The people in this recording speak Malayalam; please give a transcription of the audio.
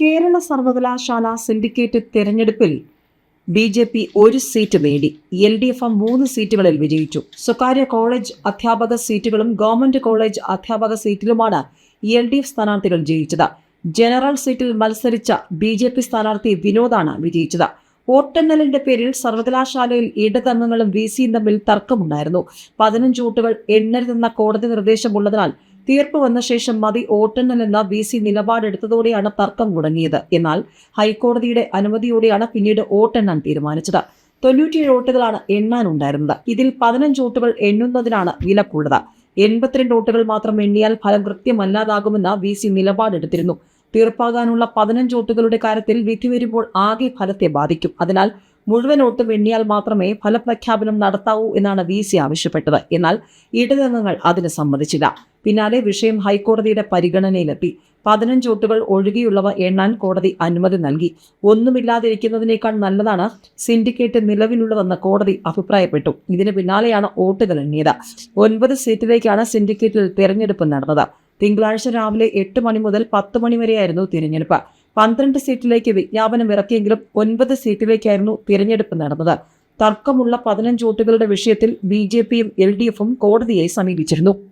കേരള സർവകലാശാല സിൻഡിക്കേറ്റ് തെരഞ്ഞെടുപ്പിൽ ബി ജെ പി ഒരു സീറ്റ് നേടി. എൽ ഡി എഫ് മൂന്ന് സീറ്റുകളിൽ വിജയിച്ചു. സ്വകാര്യ കോളേജ് അധ്യാപക സീറ്റുകളും ഗവൺമെന്റ് കോളേജ് അധ്യാപക സീറ്റിലുമാണ് എൽ ഡി എഫ് സ്ഥാനാർത്ഥികൾ ജയിച്ചത്. ജനറൽ സീറ്റിൽ മത്സരിച്ച ബി ജെ പി സ്ഥാനാർത്ഥി വിനോദാണ് വിജയിച്ചത്. വോട്ടെണ്ണലിന്റെ പേരിൽ സർവകലാശാലയിൽ ഇടതംഗങ്ങളും വി സിയും തമ്മിൽ തർക്കമുണ്ടായിരുന്നു. പതിനഞ്ച് വോട്ടുകൾ എണ്ണരുതെന്ന കോടതി നിർദ്ദേശമുള്ളതിനാൽ തീർപ്പ് വന്ന ശേഷം മതി ഓട്ടെണ്ണലെന്ന വി സി നിലപാടെടുത്തതോടെയാണ് തർക്കം തുടങ്ങിയത് എന്നാൽ ഹൈക്കോടതിയുടെ അനുമതിയോടെയാണ് പിന്നീട് ഓട്ടെണ്ണാൻ തീരുമാനിച്ചത്. തൊണ്ണൂറ്റിയേഴ് വോട്ടുകളാണ് എണ്ണാനുണ്ടായിരുന്നത്. ഇതിൽ പതിനഞ്ച് ഓട്ടുകൾ എണ്ണുന്നതിനാണ് വിലക്കുള്ളത്. എൺപത്തിരണ്ട് ഓട്ടുകൾ മാത്രം എണ്ണിയാൽ ഫലം കൃത്യമല്ലാതാകുമെന്ന വി സി നിലപാടെടുത്തിരുന്നു. തീർപ്പാകാനുള്ള പതിനഞ്ച് വോട്ടുകളുടെ കാര്യത്തിൽ വിധി വരുമ്പോൾ ആകെ ഫലത്തെ ബാധിക്കും. അതിനാൽ മുഴുവൻ വോട്ടും എണ്ണിയാൽ മാത്രമേ ഫലപ്രഖ്യാപനം നടത്താവൂ എന്നാണ് വി സി ആവശ്യപ്പെട്ടത്. എന്നാൽ ഇടതംഗങ്ങൾ അതിന് സമ്മതിച്ചില്ല. പിന്നാലെ വിഷയം ഹൈക്കോടതിയുടെ പരിഗണനയിലെത്തി. പതിനഞ്ച് വോട്ടുകൾ ഒഴികെയുള്ളവ എണ്ണാൻ കോടതി അനുമതി നൽകി. ഒന്നുമില്ലാതിരിക്കുന്നതിനേക്കാൾ നല്ലതാണ് സിൻഡിക്കേറ്റ് നിലവിലുള്ളതെന്ന് കോടതി അഭിപ്രായപ്പെട്ടു. ഇതിന് പിന്നാലെയാണ് വോട്ടുകൾ എണ്ണിയത്. ഒൻപത് സീറ്റിലേക്കാണ് സിൻഡിക്കേറ്റിൽ തെരഞ്ഞെടുപ്പ് നടന്നത്. തിങ്കളാഴ്ച രാവിലെ എട്ട് മണി മുതൽ പത്ത് മണി വരെയായിരുന്നു തിരഞ്ഞെടുപ്പ്. പന്ത്രണ്ട് സീറ്റിലേക്ക് വിജ്ഞാപനം ഇറക്കിയെങ്കിലും ഒൻപത് സീറ്റിലേക്കായിരുന്നു തിരഞ്ഞെടുപ്പ് നടന്നത്. തർക്കമുള്ള പതിനഞ്ച് വോട്ടുകളുടെ വിഷയത്തിൽ ബി ജെ പിയും എൽ ഡി എഫും കോടതിയെ സമീപിച്ചിരുന്നു.